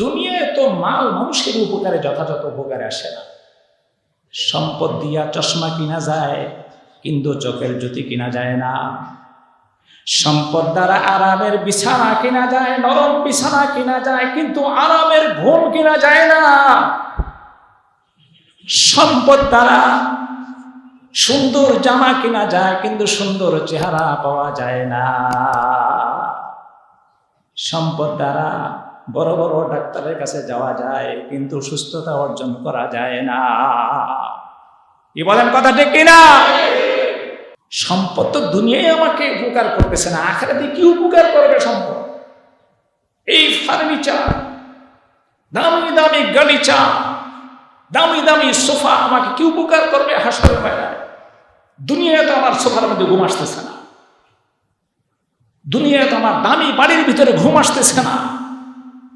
দুনিয়ায় তো মাল মানুষের উপকারে যথাযথ উপকারে আসে না। সম্পদ দিয়া চশমা কিনা যায়, কিন্তু চোখের জ্যোতি কিনা যায় না। সম্পদ দ্বারা আরামের বিছানা কিনা যায়, নরম বিছানা কিনা যায়, কিন্তু আরামের ঘুম কিনা যায় না। সম্পদ দ্বারা সুন্দর জামা কিনা যায়, কিন্তু সুন্দর চেহারা পাওয়া যায় না। সম্পদ দ্বারা বড় বড় ডাক্তারের কাছে যাওয়া যায়, কিন্তু সুস্থতা অর্জন করা যায় না। কি বলেন কথা ঠিক কিনা? সম্পদ তো দুনিয়ায় আমাকে উপকার করতেছে না আখের আখেরাতে কি উপকার করবে সম্পদ? এই ফার্নিচার, দামি দামি গালিচা দামি দামি সোফা আমাকে কি উপকার করবে হাসপাতাল বেড়ায় দুনিয়ায় তো আমার সোফার মধ্যে ঘুম আসতেছে না। দুনিয়ায় তো আমার দামি বাড়ির ভিতরে ঘুম আসতেছে না।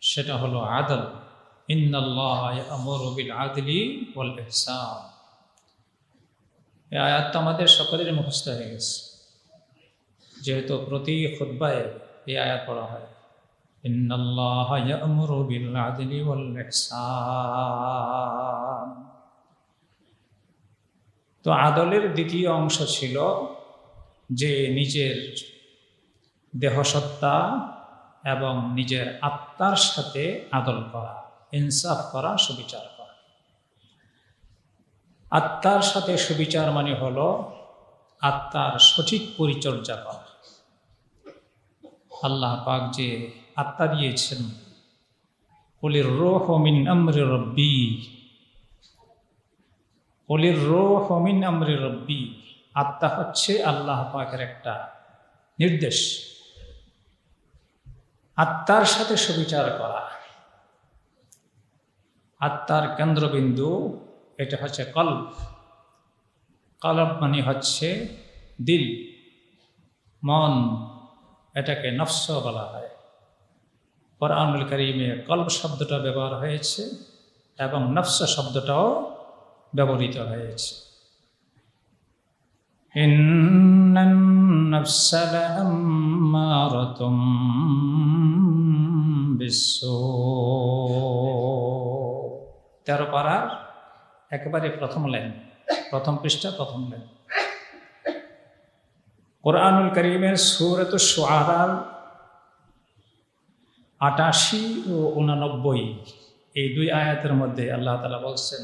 সেটা হলো আদল। ইন্নাল্লাহ ইয়ামুরু বিল আদলি ওয়াল আমাদের সকলের মুখস্থ হয়ে গেছে। যেহেতু প্রতি খুতবায় এই আয়াত পড়া হয়। ওয়াল তো আদলের দ্বিতীয় অংশ ছিল যে নিজের দেহসত্তা এবং নিজের আত্মার সাথে আদল করা, ইনসাফ করা, সুবিচার করা। আত্মার সাথে সুবিচার মানে হলো আত্মার সঠিক পরিচর্যা করা। আল্লাহ পাক যে আত্মা দিয়েছেন কলির রোহ মিন আমরি রব্বি কলির রোহ মিন আমরি রব্বি আত্মা হচ্ছে আল্লাহ পাকের একটা নির্দেশ। আত্মার সাথে সুবিচার করা। আত্মার কেন্দ্রবিন্দু, এটা হচ্ছে কল্প। কলব মানে হচ্ছে দিল, মন, এটাকে নফস বলা হয়। কোরআনুল করিমে কল্প শব্দটা ব্যবহার হয়েছে এবং নফস শব্দটাও ব্যবহৃত হয়েছে। إن النفس لأمارة بالسوء তেরো পারার একেবারে প্রথম লাইন প্রথম পৃষ্ঠা প্রথম লাইন কোরআনুল করিমের সুরত সোয়ারার আটাশি ও উনানব্বই এই দুই আয়াতের মধ্যে আল্লাহ তালা বলছেন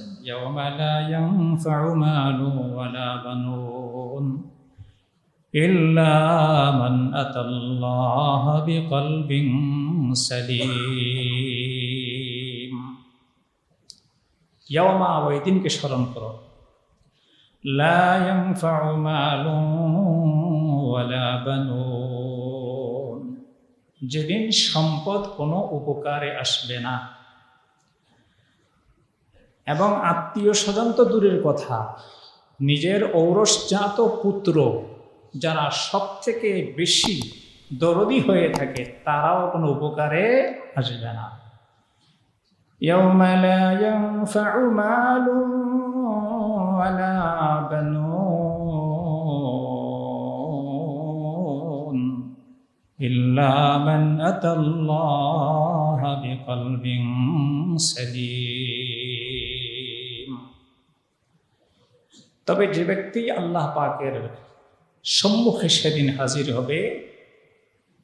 ওই দিনকে স্মরণ করো। লা ইয়ানফাউ মালু ওয়ালা বানুন। যেদিন সম্পদ কোনো উপকারে আসবে না এবং আত্মীয় স্বজন তো দূরের কথা নিজের ঔরসজাত পুত্র যারা সব থেকে বেশি দরদি হয়ে থাকে তারাও কোনো উপকারে আসবে না يوم لا ينفع مال ولا بنون إلا من أتى الله بقلب سليم তবে যে ব্যক্তি আল্লাহ পাকের সম্মুখে সেদিন হাজির হবে,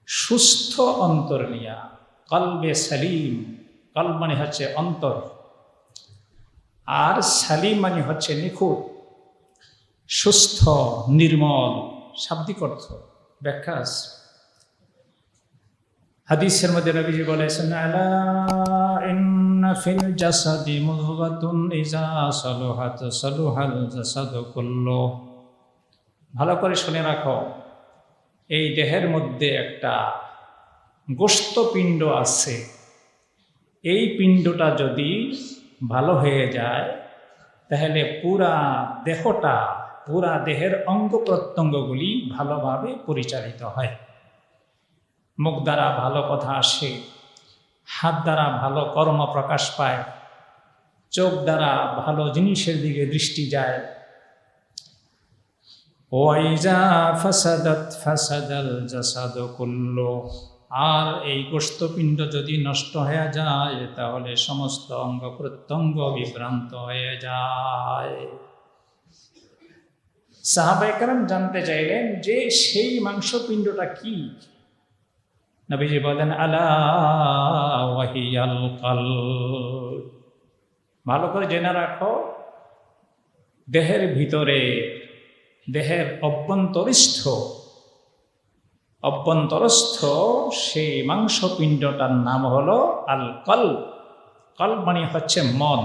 সুস্থ অন্তর নিয়া, কলবে সালিম কল মানে হচ্ছে অন্তর, আর সালিম মানে হচ্ছে নিখুঁত, সুস্থ, নির্মল, শাব্দিক অর্থ, ব্যাখ্যা। হাদিসের মধ্যে নবীজি বলেছেন ফিল জাসাদি মুদগাতুন ইজা সালুহাত সালুহাল জাসাদু কুল্লু ভালো করে শুনে রাখো, এই দেহের মধ্যে একটা গোস্তপিণ্ড আছে। এই পিণ্ডটা যদি ভালো হয়ে যায়, তাহলে পুরা দেহটা, পুরা দেহের অঙ্গ প্রত্যঙ্গগুলি ভালোভাবে পরিচালিত হয়। মুখ দ্বারা ভালো কথা আসে হাত দ্বারা ভালো কর্ম প্রকাশ পায়, চোখ দ্বারা ভালো জিনিসের দিকে দৃষ্টি যায়। ওয়াইজা ফাসাদাত ফাসাদাল জাসাদ আর এই গোস্তপিণ্ড যদি নষ্ট হয়ে যায়, তাহলে সমস্ত অঙ্গ প্রত্যঙ্গ বিভ্রান্ত হয়ে যায়। সাহাবাইকারাম জানতে চাইলেন যে সেই মাংসপিণ্ডটা কি? নবীজি বলেন আলা ওয়াহিয়াল কলব ভালো করে জেনে রাখো দেহের ভিতরে দেহের অভ্যন্তরিষ্ঠ অভ্যন্তরস্থ সেই মাংসপিণ্ডটার নাম হলো আল কল কল মানে হচ্ছে মন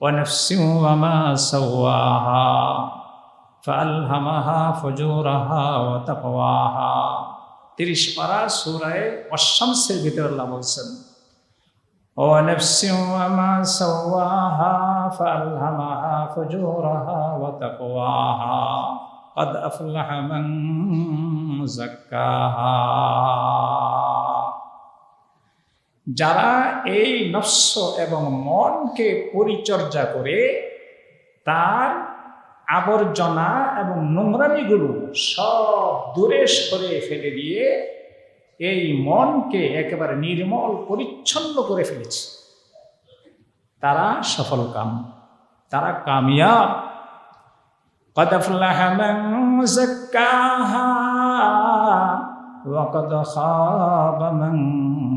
ونفس وما سواها فألهمها فجورها وتقواها তিরিশ পারা সুরায় অশামসের ভিতরে আল্লাহ বলছেন ونفس وما سواها فألهمها فجورها وتقواها قد أفلح من زكاها যারা এই নফস এবং মনকে পরিচর্যা করে তার আবর্জনা এবং নোংরামিগুলো সব দূরে সরে ফেলে দিয়ে এই মনকে একেবারে নির্মল পরিচ্ছন্ন করে ফেলেছে তারা সফল কাম তারা কামিয়াব قد أفلح من زكاها وقد خاب من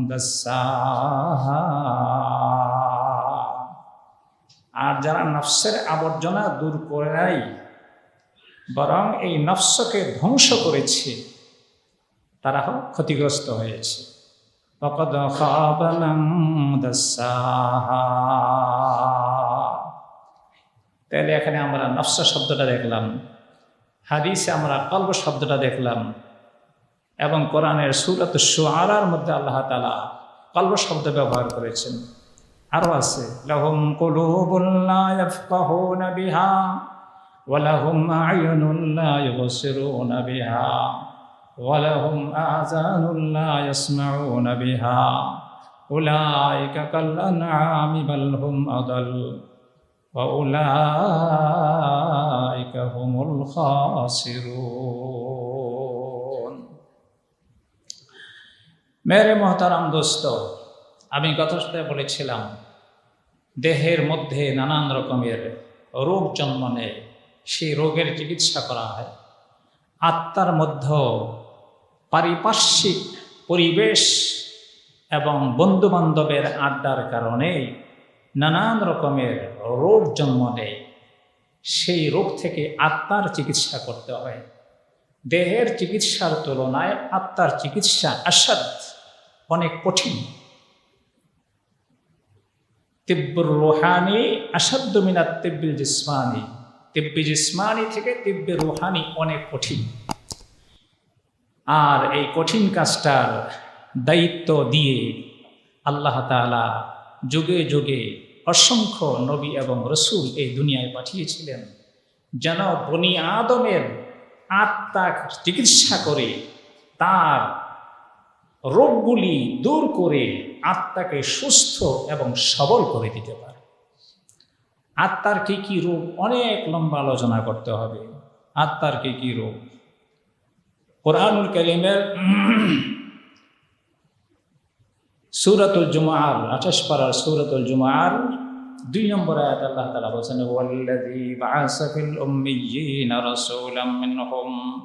دساها আর যারা নফসের আবর্জনা দূর করে নাই বরং এই নফসকে ধ্বংস করেছে তারা ক্ষতিগ্রস্ত হয়েছে وقد خاب من دساها তাহলে এখানে আমরা নফস শব্দটা দেখলাম হাদিসে আমরা কল্প শব্দটা দেখলাম এবং কোরআনের সুরত সুআরার মধ্যে আল্লাহ তালা কল্প শব্দ ব্যবহার করেছেন আরও আছে, লাহুম কুলুবুল্লা ইয়াফকাহুনা বিহা ওয়ালাহুম আয়ুনুল্লা ইউবসিরুনা বিহা ওয়ালাহুম আযানুল্লা ইয়াসমাউনা বিহা। উলাইকা কাল আনআমি বাল হুম আদাল ওয়া উলাইকা হুমুল খাসিরুন। মেরে মোহতারাম দোস্ত আমি গত সপ্তাহে বলেছিলাম, দেহের মধ্যে নানান রকমের রোগ জন্ম নেয়, সেই রোগের চিকিৎসা করা হয়। আত্মার মধ্যে পারিপার্শ্বিক পরিবেশ এবং বন্ধুবান্ধবের আড্ডার কারণে নানান রকমের রোগ জন্ম নেয়। সেই রোগ থেকে আত্মার চিকিৎসা করতে হয়। দেহের চিকিৎসার তুলনায় আত্মার চিকিৎসা আসাদ অনেক কঠিন। তিব্বুর রোহানি আসাদ্দ মিনাত তিব্বিল জিসমানি। তিব্বি জিসমানি থেকে তিব্বি রোহানি অনেক কঠিন। আর এই কঠিন কাজটার দায়িত্ব দিয়ে আল্লাহ তালা যুগে যুগে অসংখ্য নবী এবং রসুল এই দুনিয়ায় পাঠিয়েছিলেন, যেন বনি আদমের আত্মা চিকিৎসা করে তার রোগগুলি দূর করে আত্মাকে সুস্থ এবং সবল করে দিতে পারে। আত্মার কি কি রোগ? অনেক লম্বা আলোচনা করতে হবে। আত্মার কি কি রোগ? কোরআনুল করিমের সুরাতুল জুমার, আঠাশ পাড়ার সুরাতুল জুমার, দুই নম্বর আয়াত আল্লাহ তাআলা বলেছেন, ওয়াল্লাযী বাআসা ফিল উম্মিয়্যিনা রাসূলাম মিনহুম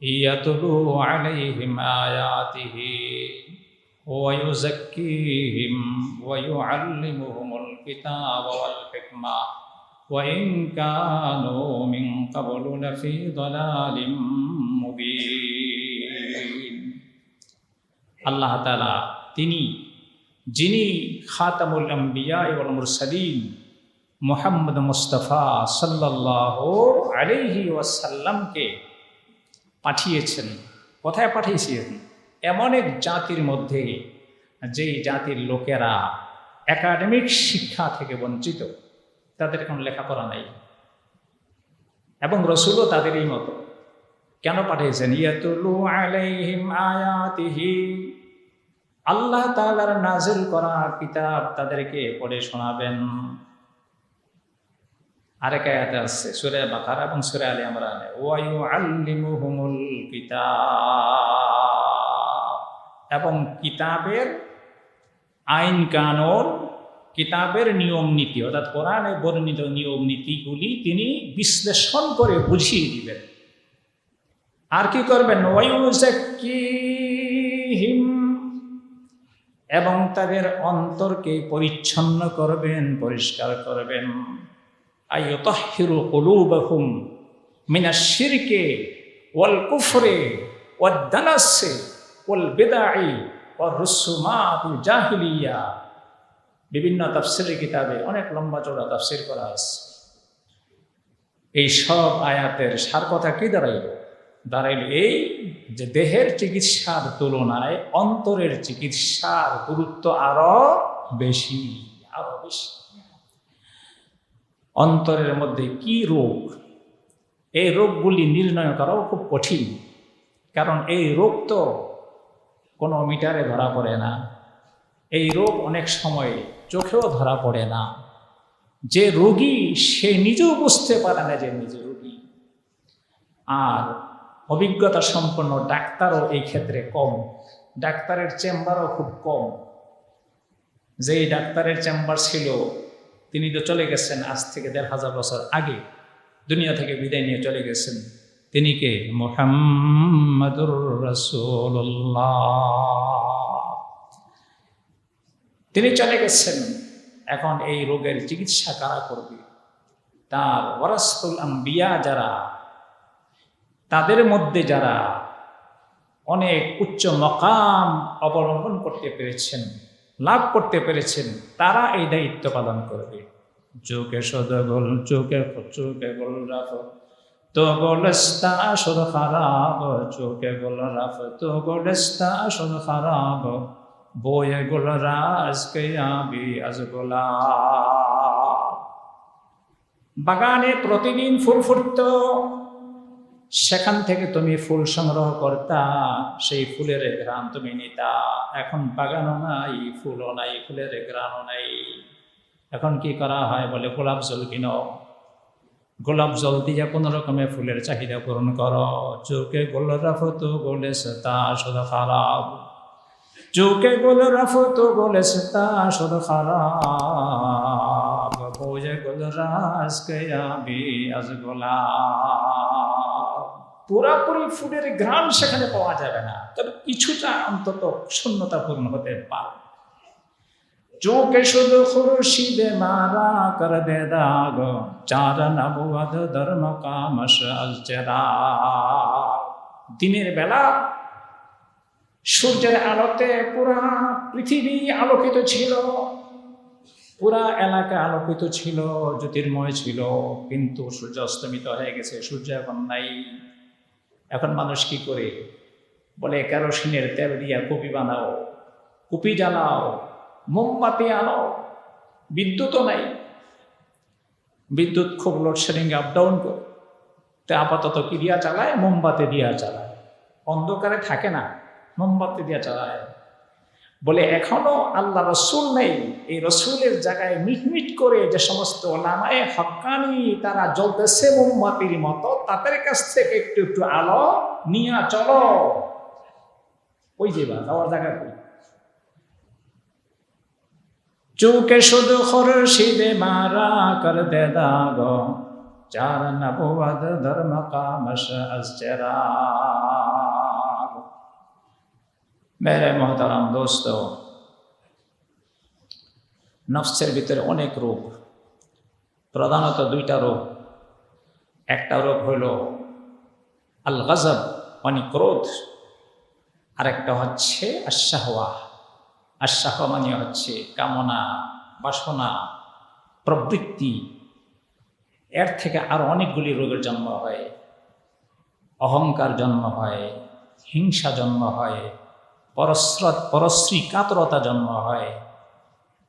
ইয়াতলু আলাইহিম আয়াতিহি। ويزكيهم ويعلمهم الكتاب والحكمة وإن كانوا من قبل لفي ضلال مبين আল্লাহ তাআলা তিনি যিনি খাতামুল আম্বিয়া এবং মুরসালিন মোহাম্মদ মুস্তফা সাল্লাহ আলিহি ওয়াসাল্লামকে পাঠিয়েছেন কোথায় পাঠিয়েছেন এমন এক জাতির মধ্যে যেই জাতির লোকেরা একাডেমিক শিক্ষা থেকে বঞ্চিত, তাদের কোনো লেখাপড়া নাই। এবং রসুলও তাদেরই মতো। কেন পাঠিয়েছেন? ইয়াতুলু আলাইহিম আয়াতিহি। আল্লাহ তাআলার নাজিল করা কিতাব তাদেরকে পড়ে শোনাবেন। আরেক আয়াতে আছে সূরা বাকারা এবং সূরা আলী ইমরানে। ওয়া ইউআল্লিমুহুমুল কিতাব। এবং কিতাবের আইন কানুন, কিতাবের নিয়ম নীতি, অর্থাৎ কোরআনে বর্ণিত নিয়ম নীতিগুলি তিনি বিশ্লেষণ করে বুঝিয়ে দিবেন। আর কি করবেন? এবং তাদের অন্তরকে পরিচ্ছন্ন করবেন, পরিষ্কার করবেন। আইয়তাহহিরু কুলুবাহুম মিনাশ শিরকে ওয়াল কুফরে ওয়াদ জাহিলিয়া। বিভিন্ন তাফসিরের কিতাবে অনেক লম্বা চড়া তাফসির করা আছে এই সব আয়াতের সার কথা কি দাঁড়াইল? দাঁড়াইল এই যে দেহের চিকিৎসার তুলনায় অন্তরের চিকিৎসার গুরুত্ব আরও বেশি আরও বেশি। অন্তরের মধ্যে কি রোগ? এই রোগগুলি নির্ণয় করাও খুব কঠিন। কারণ এই রোগ তো কোনো মিটারে ধরা পড়ে না। এই রোগ অনেক সময় চোখেও ধরা পড়ে না। যে রোগী, সে নিজেও বুঝতে পারে না যে নিজে রোগী। আর অভিজ্ঞতা সম্পন্ন ডাক্তারও এই ক্ষেত্রে কম। ডাক্তারের চেম্বারও খুব কম। যেই ডাক্তারের চেম্বার ছিল, তিনি তো চলে গেছেন আজ থেকে দেড় হাজার বছর আগে। দুনিয়া থেকে বিদায় নিয়ে চলে গেছেন। তিনি কে? মোহাম্মদুর রসুল্লাহ তিনি চলে গেছেন। এখন এই রোগের চিকিৎসা কারা করবে? তার ওয়ারাসুল আম্বিয়া যারা, তাদের মধ্যে যারা অনেক উচ্চ মকাম অবলম্বন করতে পেরেছেন, লাভ করতে পেরেছেন, তারা এই দায়িত্ব পালন করবে। চোখে সদগোল, চোখে চোখে গোল রাফ তো গোলস্তা সদ খারাপ, চোখে গোল রাফ গোলস্তা সদ খারাপ। বয়ে গোল রাজ কে আবি আজ গোলা বাগানে প্রতিদিন ফুল ফুটত, সেখান থেকে তুমি ফুল সংগ্রহ করতা, সেই ফুলের গ্রাম তুমি নিতা। এখন বাগানও নাই, ফুলও নাই, ফুলের গ্রামও নাই। এখন কি করা হয় বলে গোলাপ জল কিনো? গোলাপ জল দিয়ে কোনো রকমের ফুলের চাহিদা পূরণ করো। চোখে গোল রাফো তো গোলে তা সদা খারাপ। চোখে গোল রাফো তো গোলে তা সদা খারাপ। বোঝে গোল রাজ কেয়াবি আজ গোলাপ। পুরাপুরি ফুলের গ্রাম সেখানে পাওয়া যাবে না। তবে কিছুটা অন্তত শূন্যতা পূর্ণ হতে পারে। চোখে শুধু খুরশিদে মারা কর দে দাগ চার নবুয়াদ ধর্ম আলচেরা দিনের বেলা সূর্যের আলোতে পুরা পৃথিবী আলোকিত ছিল, পুরা এলাকা আলোকিত ছিল, জ্যোতির্ময় ছিল, কিন্তু সূর্য অস্তমিত হয়ে গেছে, সূর্য এখন নাই। এখন মানুষ কি করে? বলে কেরোসিনের তেল দিয়া কপি বানাও, কুপি জ্বালাও মোমবাতি আনো, বিদ্যুৎও নাই। বিদ্যুৎ খুব লোডশেডিং আপ ডাউন করে। তা আপাতত কি দিয়া চালায়? মোমবাতি দিয়া চালায়। অন্ধকারে থাকে না, মোমবাতি দিয়া চালায়। বলে, এখনও আল্লাহ রসুল নেই। এই রসুলের জায়গায় মিটমিট করে যে সমস্ত ওলামায় হকানি, তারা জ্বলতেছে মোমবাতির মতো, তাদের কাছ থেকে একটু একটু আলো, নিয়ে চলো। ওই যে বা যাওয়ার জায়গা চৌকে শুধু খরশিদে মারা কর দে দাগ। চার নবুয়াদ ধর্ম কামশ আজচেরা মেরে মহতারাম দোস্ত, নফসের ভিতরে অনেক রোগ, প্রধানত দুইটা রোগ। একটা রোগ হইল আল গজব মানে ক্রোধ। আরেকটা হচ্ছে আশাহওয়া আশাহ মানে হচ্ছে, কামনা, বাসনা, প্রবৃত্তি। এর থেকে আরও অনেকগুলি রোগের জন্ম হয়। অহংকার জন্ম হয়, হিংসা জন্ম হয়, পরশ্রত পরশ্রী কাতরতা জন্ম হয়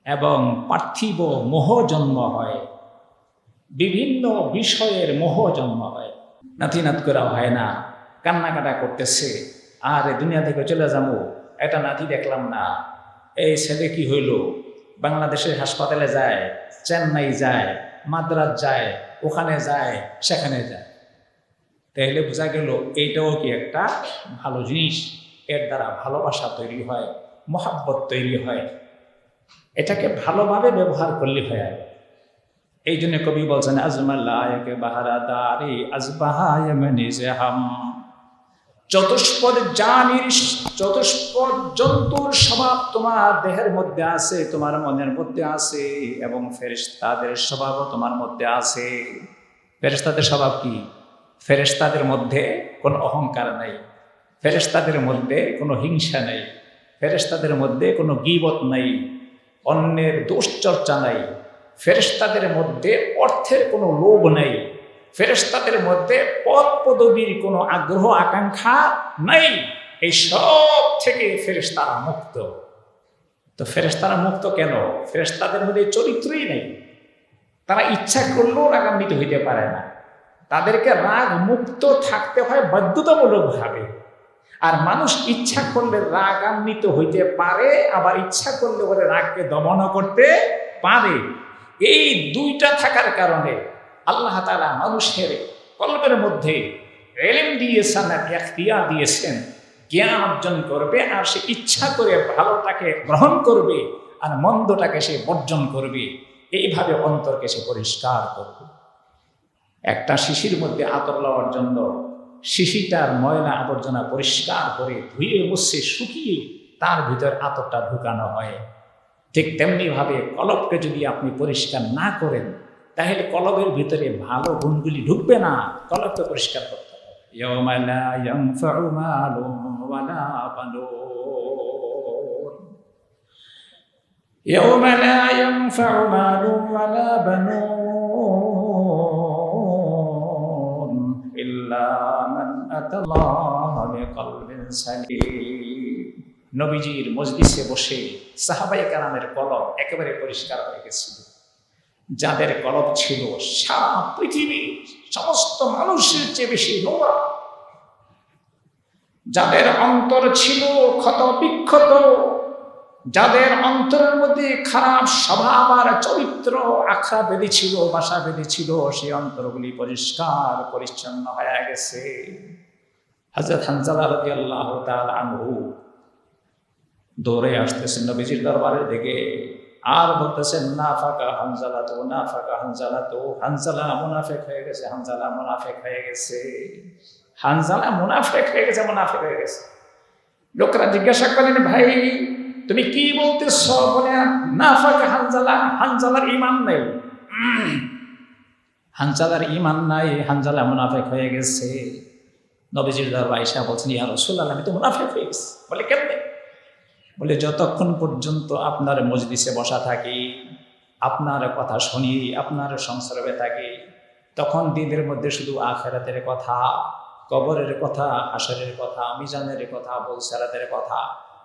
এবং পার্থিব মোহ জন্ম হয়। বিভিন্ন বিষয়ের মোহ জন্ম হয়। নাতি নাত করা হয় না, কান্নাকাটা করতেছে, আর দুনিয়া থেকে চলে যাব, এটা নাতি দেখলাম না। এই ছেলে কি হইল? বাংলাদেশের হাসপাতালে যায়, চেন্নাই যায়, মাদ্রাজ যায়, ওখানে যায়, সেখানে যায়। তাহলে বোঝা গেল এইটাও কি একটা ভালো জিনিস? এর দ্বারা ভালোবাসা তৈরি হয়, মহাব্বত তৈরি হয়। এটাকে ভালোভাবে ব্যবহার করলে হয় এই জন্য কবি বলছেন আজমাল্লাহকে বাহারা দারি হাম। চতুষ্পদ জানির চতুষ্পদ জন্তুর স্বভাব তোমার দেহের মধ্যে আছে, তোমার মনের মধ্যে আছে এবং ফেরেশতাদের স্বভাবও তোমার মধ্যে আছে। ফেরেশতাদের স্বভাব কি? ফেরেশতাদের মধ্যে কোনো অহংকার নেই, ফেরেশতাদের মধ্যে কোনো হিংসা নেই, ফেরেশতাদের মধ্যে কোনো গিবত নাই, অন্যের দুশ্চর্চা নাই, ফেরেশতাদের মধ্যে অর্থের কোনো লোভ নেই। ফেরেশতাদের মধ্যে পদ পদবীর কোনো আগ্রহ, আকাঙ্ক্ষা নাই। এই সব থেকে ফেরেশতারা মুক্ত। তো ফেরেশতারা মুক্ত কেন? ফেরেশতাদের মধ্যে চরিত্রই নেই। তারা ইচ্ছা করলেও রাগান্বিত হইতে পারে না। তাদেরকে রাগ মুক্ত থাকতে হয় বাধ্যতামূলকভাবে আর মানুষ ইচ্ছা করলে রাগান্বিত হইতে পারে, আবার ইচ্ছা করলে ওরে রাগকে দমন করতে পারে। এই দুইটা থাকার কারণে আল্লাহ তালা মানুষের কল্পের মধ্যে এলেম দিয়েছেন আর এখতিয়ার দিয়েছেন। জ্ঞান অর্জন করবে আর সে ইচ্ছা করে ভালোটাকে গ্রহণ করবে আর মন্দটাকে সে বর্জন করবে। এইভাবে অন্তরকে সে পরিষ্কার করবে। একটা শিশির মধ্যে আতর লওয়ার জন্য শিশিটার ময়লা আবর্জনা পরিষ্কার করে ধুয়ে মুছে শুকিয়ে তার ভিতর আতরটা ঢুকানো হয়। ঠিক তেমনিভাবে কলবকে যদি আপনি পরিষ্কার না করেন তাহলে কলবের ভিতরে ভালো গুণগুলি ঢুকবে না কলবকে পরিষ্কার করতে হবে يوم لا ينفع مال ولا بنون يوم لا ينفع مال ولا بنون إلا من أتى الله بقلب سليم নবীজির মজলিসে বসে সাহাবাই কারামের কলম একেবারে পরিষ্কার হয়ে গেছিল যাদের কলব ছিল সারা পৃথিবীর সমস্ত মানুষের চেয়ে বেশি নোংরা। যাদের অন্তর ছিল ক্ষত বিক্ষত, যাদের অন্তরের মধ্যে খারাপ স্বভাব আর চরিত্র আখড়া বেঁধেছিল, বাসা বেঁধেছিল সেই অন্তরগুলি পরিষ্কার, পরিচ্ছন্ন হয়ে গেছে। হাজরত হানজালা দৌড়ে আসতেছেন নবীজির দরবারের দিকে। আর বলতেছেন না ফাঁকা হানজালা তো না ফাঁকা হানজালা তো হানজালা মুনাফেক হয়ে গেছে, হানজালা মুনাফেক হয়ে গেছে। হানজালা মুনাফেক হয়ে গেছে, মুনাফেক হয়ে গেছে। লোকরা জিজ্ঞাসা করেন, ভাই, তুমি কি বলতেছ? বলে না ফাঁকা হানজালা, হানজালার ইমান নেই। হানজালার ইমান নাই, হানজালা মুনাফেক হয়ে গেছে। নবীজির দরবার আইসা বলছেন, ইয়া রসুল্লাহ আমি তো মুনাফেক হয়ে গেছি। বলে, কেমনে? বলে, যতক্ষণ পর্যন্ত আপনার মজলিসে বসা থাকি, আপনার কথা শুনি, আপনার সংসর্গে থাকি, তখন দিনের মধ্যে শুধু আখেরাতের কথা, কবরের কথা হাসরের কথা, মিজানের কথা বলসারাতের কথা,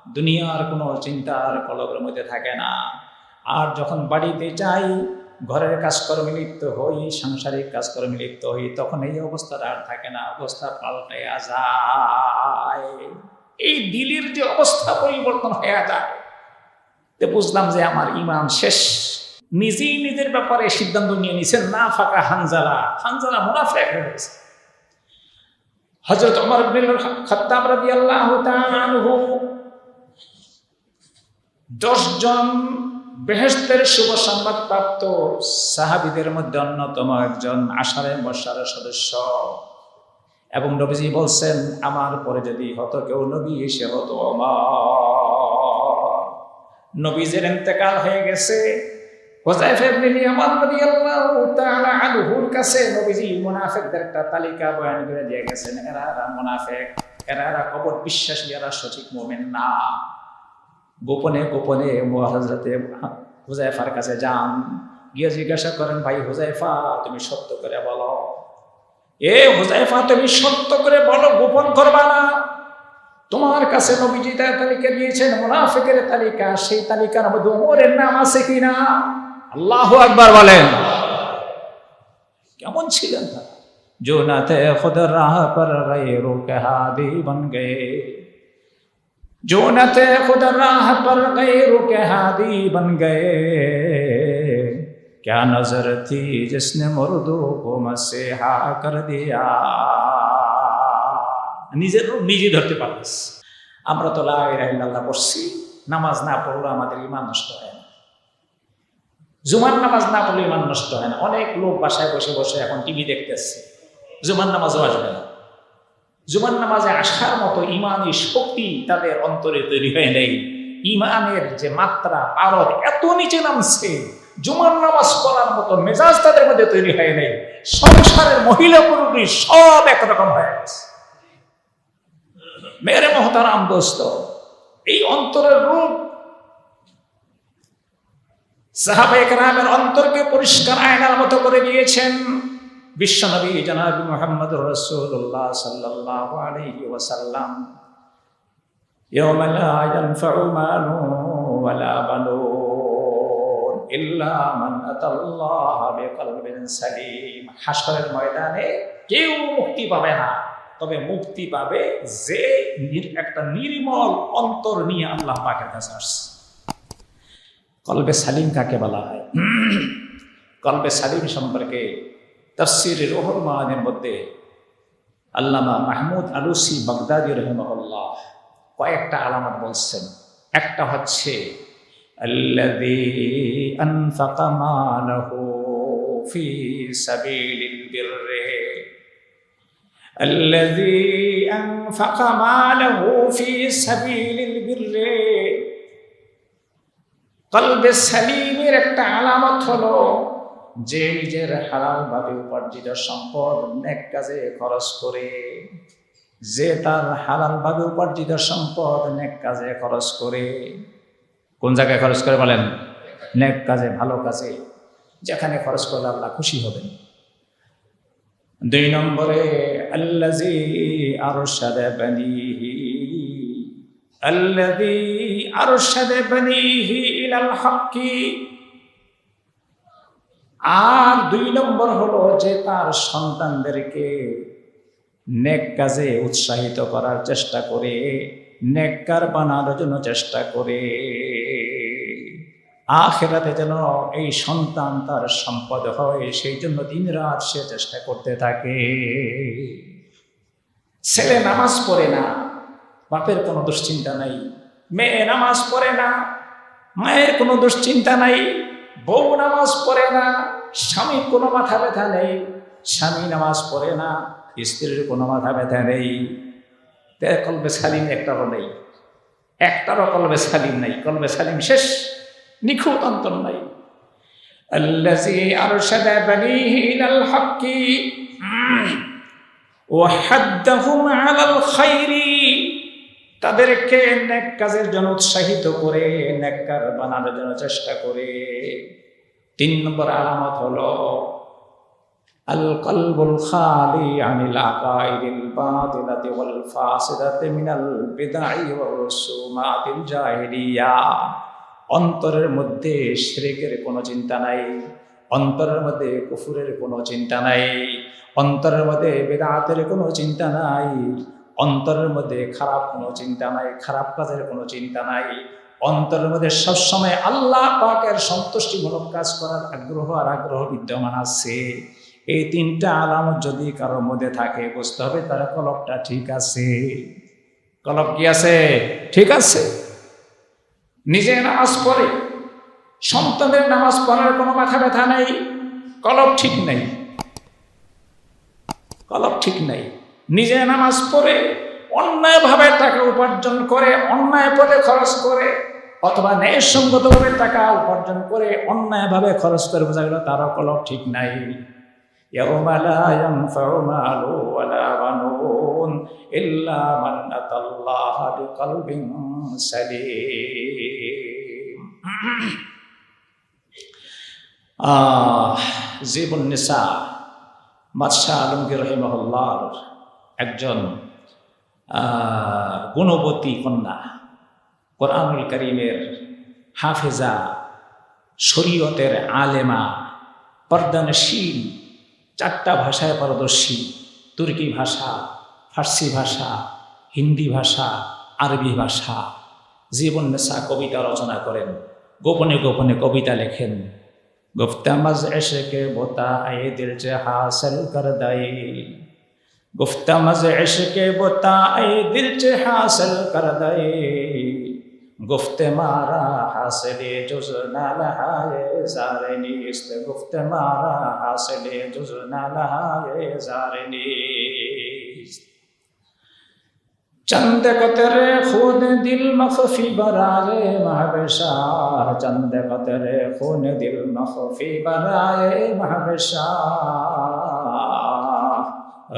দুনিয়ার কোনো চিন্তার কলবের মধ্যে থাকে না। আর যখন বাড়িতে যাই, ঘরের কাজকর্মে লিপ্ত হই, সাংসারিক কাজকর্মে লিপ্ত হই, তখন এই অবস্থাটা আর থাকে না। অবস্থা পাল্টে যায়। এই দিলের যে অবস্থা পরিবর্তন হয়ে যায়। বুঝলাম যে আমার ইমান শেষ। নিজেই নিজের ব্যাপারে সিদ্ধান্ত নিয়ে নিছেন, না, ফাঁকা হানজালা। হানজালা মুনাফেক হয়ে গেছে। হজরত অমর খত্তাব আল্লাহ দশ জন বেহেস্তের শুভ সংবাদ প্রাপ্ত সাহাবিদের মধ্যে অন্যতম একজন আষাঢ়ে বর্ষার সদস্য। এবং নবীজি বলছেন, আমার পরে যদি হতো কেউ নবী, সে হতো নবীজের ইন্তেকাল হয়ে গেছে। কাছে নবীজি একটা তালিকা করে দিয়ে গেছেন, এরা এরা এরা এরা সঠিক না। গোপনে গোপনে কাছে যান, গিয়ে জিজ্ঞাসা করেন, ভাই হুজাইফা তুমি সত্য করে বলো। এ হুজাইফা তুমি সত্য করে বলো গোপন করবা না তোমার কাছে নবীজি তার তালিকা দিয়েছেন মুনাফিকের তালিকা সেই তালিকার মধ্যে ওমরের নাম আছে কিনা আল্লাহ আকবার বলেন কেমন ছিলেন তারা जो न थे खुद राह पर गैरों के हादी बन गए जो न थे खुद राह पर गैरों के हादी बन गए क्या नजर थी जिसने मुर्दों को मसीहा कर दिया নিজের রূপ নিজে ধরতে পারলিস আমরা তো লাইল্লাহ পড়ছি নামাজ না পড়লে আমাদের ইমান নষ্ট হয় না জুমার নামাজ না পড়লে ইমান নষ্ট হয় না অনেক লোক বাসায় বসে বসে এখন টিভি দেখতেছে জুমার নামাজও আসবে না জুমার নামাজে আসার মতো ইমানি শক্তি তাদের অন্তরে তৈরি হয়ে নেই ইমানের যে মাত্রা পারদ এত নিচে নামছে জুমার নামাজ পড়ার মতো মেজাজ তাদের মধ্যে তৈরি হয় নেই সংসারের মহিলা পুরুষ সব একরকম হয়ে গেছে মেরে মহতারাম দোস্ত এই অন্তরের রূপ সাহাবাহিক রামের অন্তরকে পরিষ্কার আয়নার মতো করে দিয়েছেন বিশ্বনবী জনাবি মোহাম্মদ রসুল্লাহ সাল্লাহ আলহি ওয়াসাল্লাম يوم لا ينفع مال ولا بنون ইল্লা মান আতাল্লাহ বিকলবিন সালিম। হাসরের ময়দানে কেউ মুক্তি পাবে না। তবে মুক্তি পাবে যে একটা নির্মল অন্তর নিয়ে আল্লাহ পাকের কাছে আসছে। কলবে সালিম কাকে বলা হয়? কলবে সালিম সম্পর্কে তফসির রোহর মাহানের মধ্যে আল্লামা মাহমুদ আলুসি বাগদাদি রহমহল্লাহ কয়েকটা আলামত বলছেন। একটা হচ্ছে الذي أنفق ماله في سبيل البر الذي أنفق ماله في سبيل البر কলবে সালিমের একটা আলামত হলো যে নিজের হালাল ভাবে উপার্জিত সম্পদ নেক কাজে খরচ করে যে তার হালাল ভাবে উপার্জিত সম্পদ নেক কাজে খরচ করে কোন জায়গায় খরচ করে বলেন? নেক কাজে, ভালো কাজে, যেখানে খরচ করলে আল্লাহ খুশি হবেন। দুই নম্বরে আল্লাজি ইলাল হাক্কি। আর দুই নম্বর হলো যে তার সন্তানদেরকে নেক কাজে উৎসাহিত করার চেষ্টা করে। নেককার বানানোর জন্য চেষ্টা করে। আখেরাতে যেন এই সন্তান তার সম্পদ হয়, সেই জন্য দিন রাত সে চেষ্টা করতে থাকে। ছেলে নামাজ পড়ে না, বাপের কোনো দুশ্চিন্তা নাই, মেয়ে নামাজ পড়ে না, মায়ের কোনো দুশ্চিন্তা নাই, বউ নামাজ পড়ে না স্বামীর কোনো মাথা ব্যথা নেই, স্বামী নামাজ পড়ে না, স্ত্রীর কোনো মাথা ব্যথা নেই। কলবে সালিম একটারও নেই একটারও কলবে সালিম নাই কলবে সালিম শেষ নিখুঁত অন্তর নাই الذي أرشد بنيه إلى الحق وحدهم على الخير তাদেরকে নেক কাজের জন্য উৎসাহিত করে নেককার বানানোর জন্য চেষ্টা করে তিন নম্বর আলামত হলো আনিল আকাইদিল বাতিলাতি ওয়াল ফাসিদাতি মিনাল বিদাই ওয়ার রুসুমাতিল জাহিলিয়া অন্তরের মধ্যে শ্রেকের কোনো চিন্তা নাই, অন্তরের মধ্যে কুফুরের কোনো চিন্তা নাই, অন্তরের মধ্যে বেদাতের কোনো চিন্তা নাই, অন্তরের মধ্যে খারাপ কোনো চিন্তা নাই, খারাপ কাজের কোনো চিন্তা নাই। অন্তরের মধ্যে সবসময় আল্লাহ পাকের সন্তুষ্টিমূলক কাজ করার আগ্রহ আর আগ্রহ বিদ্যমান আছে। এই তিনটা আলামত যদি কারোর মধ্যে থাকে, বুঝতে হবে তার কলকটা ঠিক আছে। কলক কি আছে? ঠিক আছে। নিজে নামাজ পড়ে। সন্তানের নামাজ পড়ার কোনো মাথা ব্যথা নেই। কলব ঠিক নেই। কলব ঠিক নেই। নিজে নামাজ পড়ে অন্যায়ভাবে টাকা উপার্জন করে, অন্যায় পথে খরচ করে, অথবা ন্যায়সঙ্গতভাবে টাকা উপার্জন করে অন্যায়ভাবে খরচ করে, বোঝা গেল তারও কলব ঠিক নাই। يوم لا ينفع مال ولا بنون إلا من أتى الله بقلب سليم আহ জীবন নিসা বাদশাহ আলমগীর রহিমহল্লার একজন আহ, গুণবতী কন্যা কোরআনুল করিমের হাফেজা শরীয়তের আলেমা পর্দানশীল চারটা ভাষায় পারদর্শী। তুর্কি ভাষা, ফার্সি ভাষা, হিন্দি ভাষা, আরবি ভাষা। জীবন নেশা কবিতা রচনা করেন। গোপনে গোপনে কবিতা লেখেন। গুফতামাজ এসেকে বোতা আয়ে দিল যে হাসল কর দায়ে। গুফতামাজ এসেকে বোতা আয়ে দিল যে হাসল কর দায়ে। গুফতে মারা حاصل جزنا لها زارني استغفت مارا حاصل جزنا لها زارني چند قطر خون دل مخفی برائے محبشار چند قطر خون دل مخفی برائے محبشار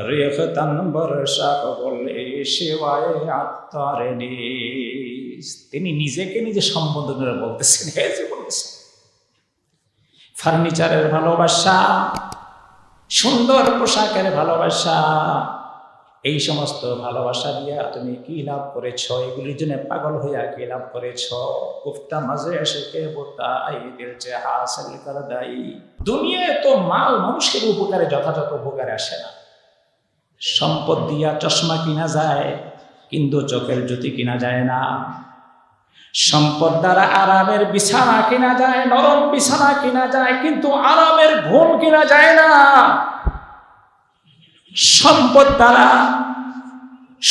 ریختن برشا قبل شوائے عطارنی তিনি নিজেকে নিজে সম্বোধনের বলতেছেন বলতেছেন ফার্নিচারের ভালোবাসা, সুন্দর পোশাকের ভালোবাসা, এই সমস্ত ভালোবাসা দিয়ে তুমি কি লাভ করেছ? এগুলির জন্য পাগল হইয়া কি লাভ করেছ? গুপ্তা মাঝে এসে কে বোতাই দুনিয়ায় তো মাল মানুষের উপকারে যথাযথ উপকারে আসে না। সম্পদ দিয়া চশমা কিনা যায়, কিন্তু চোখের জ্যোতি কিনা যায় না। সম্পদ দ্বারা আরামের বিছানা কিনা যায়, নরম বিছানা কিনা যায়, কিন্তু আরামের ঘুম কিনা যায় না। সম্পদ দ্বারা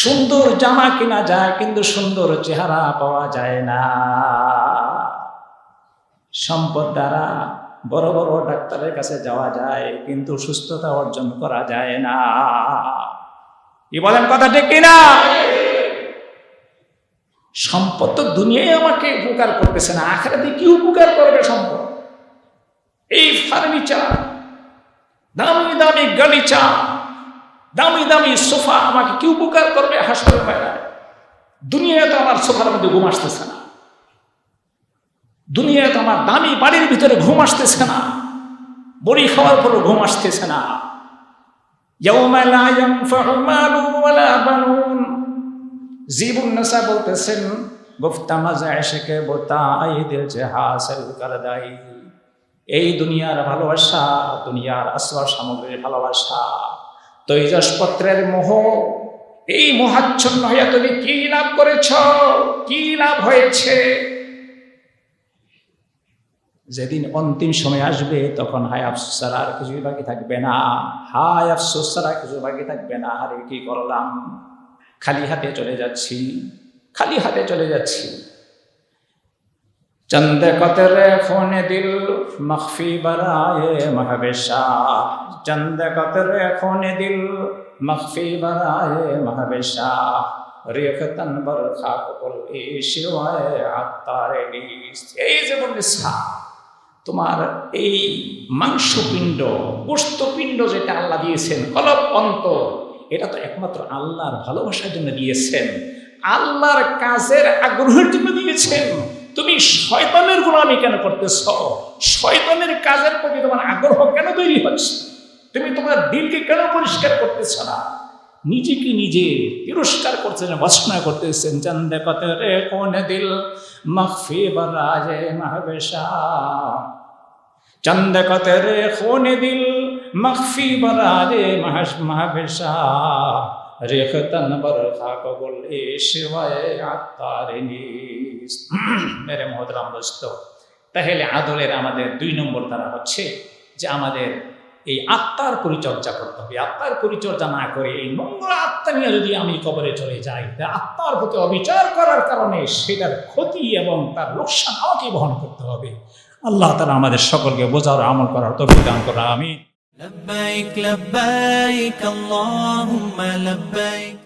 সুন্দর জামা কিনা যায়, কিন্তু সুন্দর চেহারা পাওয়া যায় না। সম্পদ দ্বারা বড় বড় ডাক্তারের কাছে যাওয়া যায়, কিন্তু সুস্থতা অর্জন করা যায় না। কি বলেন কথা ঠিক কিনা? সম্পদ তো দুনিয়ায় আমাকে উপকার করতেছে না, আখেরাতে কি উপকার করবে সম্পদ? এই ফার্নিচার দামি দামি গালিচা দামি দামি সোফা আমাকে কি উপকার করবে? হাসপাতাল পায়রায় দুনিয়ায় তো আমার সোফার মধ্যে ঘুম আসতেছে না। দুনিয়ায় তো আমার দামি বাড়ির ভিতরে ঘুম আসতেছে না। বড়ি খাওয়ার পরও ঘুম আসতেছে না। জীবন নেশা বলতেছেন এই দুনিয়ার ভালোবাসা, দুনিয়ার আসবার সামগ্রীর ভালোবাসা, তৈজসপত্রের মোহ, এই মোহাচ্ছন্ন হইয়া তুমি কি লাভ করেছ? কি লাভ হয়েছে? যেদিন অন্তিম সময় আসবে, তখন হায় আফসোস ছাড়া আর কিছুই বাকি থাকবে না। হায় আফসোস ছাড়া কিছু বাকি থাকবে না। আরে কি করলাম? খালি হাতে চলে যাচ্ছি, খালি হাতে চলে যাচ্ছি। চন্দ কতরে খোনে দিল, মখফি বরায়ে মহবেশা। চন্দ কতরে খোনে দিল, মখফি বরায়ে মহবেশা। রেখ তন বর খাক বল এ শিবায় আত্মারে এই যে বললে সা, তোমার এই মাংসপিণ্ড গোস্তপিণ্ড যেটা আল্লাহ দিয়েছেন, কলব অন্তর এটা তো একমাত্র আল্লাহর ভালোবাসার জন্য দিয়েছেন। আল্লাহর কাজের আগ্রহের জন্য দিয়েছেন। তুমি শয়তানের গোলামি কেন করতেছ? শয়তানের কাজের প্রতি তোমার আগ্রহ কেন তৈরি হচ্ছে? তুমি তোমার দিলকে কেন পরিষ্কার করতেছ না? নিজেকে নিজে তিরস্কার করতেছেন বাসনা করতেছেন, চন্দে কত রে কোন দিল? মখফি বরাজে মহবেশা। চন্দ কত রে কোন দিল? মখফি বরাজে মহস মহবেশা রেখ তন বর খাক বল এ শিবায় আত্মারে নিস মেরে মহতরাম দোস্ত, তাহলে আদলের আমাদের দুই নম্বর দ্বারা হচ্ছে যে আমাদের এই আত্মার পরিচর্যা করতে হবে। আত্মার পরিচর্যা না করে এই নোংরা আত্মা নিয়ে যদি আমি কবরে চলে যাই, তা আত্মার প্রতি অবিচার করার কারণে সেটার ক্ষতি এবং তার লোকসান আমাকে বহন করতে হবে। আল্লাহ তারা আমাদের সকলকে বোঝার আমল করার তৌফিক দান করা আমি لبيك لبيك اللهم لبيك